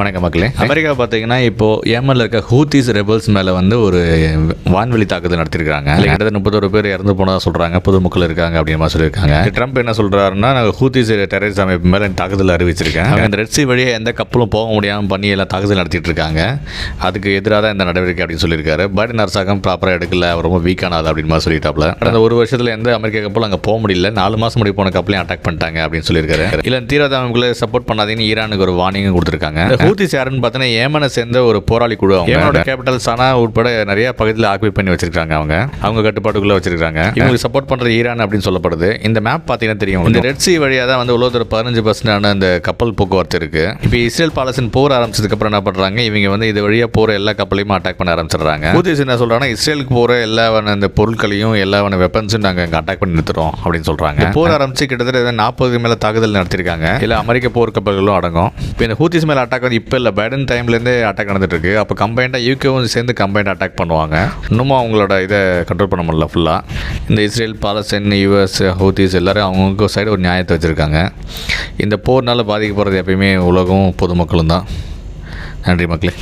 வணக்கம் மக்களே. அமெரிக்கா பார்த்தீங்கன்னா இப்போ ஏமனில் இருக்க ஹூத்திஸ் ரெபல்ஸ் மேலே வந்து ஒரு வான்வெளி தாக்குதல் நடத்திருக்காங்க கிட்டத்தட்ட முப்பத்தொரு பேர் இறந்து போனதாக சொல்கிறாங்க பொதுமக்கள் இருக்காங்க அப்படின்னு மாதிரி சொல்லியிருக்காங்க. ட்ரம்ப் என்ன சொல்கிறாருன்னா நாங்கள் ஹூத்திஸ் டெரரிஸ்ட் அமைப்பு மேலே தாக்குதல் அறிவிச்சிருக்கேன். அந்த ரெட் சி வழியாக எந்த கப்பலும் போக முடியாமல் பண்ணி எல்லாம் தாக்குதல் நடத்திட்டு இருக்காங்க அதுக்கு எதிராக தான் இந்த நடவடிக்கை அப்படின்னு சொல்லியிருக்காரு. பைடன் அரசாங்கம் ப்ராப்பராக எடுக்கல. அவர் ரொம்ப வீக்கானது அப்படின்னு மாதிரி சொல்லிட்டாப்ல. கடந்த ஒரு வருஷத்தில் எந்த அமெரிக்க கப்பலும் அங்கே போக முடியல. நாலு மாதம் முடி போன கப்பலையும் அட்டாக் பண்ணிட்டாங்க அப்படின்னு சொல்லியிருக்காரு. இல்லை தீவிரவாத அமைப்புகளை சப்போர்ட் பண்ணாதீங்கன்னு ஈரானுக்கு ஒரு வார்னிங்கும் கொடுத்துருக்காங்க. ஹூத்திஸ் யாருன்னு பார்த்தீங்கன்னா ஏமனை சேர்ந்த ஒரு போராளி குழு அவங்க. ஏமனோட கேபிட்டல் சனா உட்பட நிறைய பகுதியில் ஆக்குபை பண்ணி வச்சிருக்காங்க அவங்க. அவங்க கட்டுப்பாட்டுக்குள்ள வச்சிருக்காங்க. இவங்களுக்கு சப்போர்ட் பண்றது ஈரான் அப்படின்னு சொல்லப்படுது. இந்த மேப் பார்த்தீங்கன்னா தெரியும். இந்த ரெட் சி வழியாக தான் வந்து உலகத்தோட பதினஞ்சு பர்சன்டான அந்த கப்பல் போக்குவரத்து இருக்கு. இப்போ இஸ்ரேல் பாலஸ்தீன் போர் ஆரம்பிச்சதுக்கு அப்புறம் என்ன பண்றாங்க? இவங்க வந்து இது வழியா போற எல்லா கப்பலையும் அட்டாக் பண்ண ஆரம்பிச்சிடுறாங்க. ஹூத்திஸ் என்ன சொல்றாங்கன்னா இஸ்ரேலுக்கு போற எல்லா இந்த பொருட்களையும் எல்லா வெப்பன்ஸும் நாங்கள் இங்கே அட்டாக் பண்ணி நிறுத்துறோம் அப்படின்னு சொல்றாங்க. இந்த போர் ஆரம்பிச்சு கிட்டத்தட்ட நாற்பதுக்கு மேல தாக்குதல் நடத்திருக்காங்க. இல்ல அமெரிக்க போர் கப்பல்களும் அடங்கும். இப்போ இந்த ஹூத்திஸ் மேல அட்டாக் வந்து இப்போ இல்லை. பைடன் டைம்லேருந்தே அட்டாக் நடந்துட்டுருக்கு. அப்போ கம்பைண்டாக யூகேவும் சேர்ந்து கம்பைண்ட் அட்டாக் பண்ணுவாங்க. இன்னமும் அவங்களோட இதை கண்ட்ரோல் பண்ண முடியல ஃபுல்லாக இந்த இஸ்ரேல் பாலஸ்தீன் யூஎஸ் ஹூத்திஸ் எல்லோரும் அவங்கவுங்க சைடு ஒரு நியாயத்தை வச்சுருக்காங்க. இந்த போர்னால் பாதிக்கப்படுறது எப்பயுமே உலகம் பொதுமக்களும் தான். நன்றி மக்களே.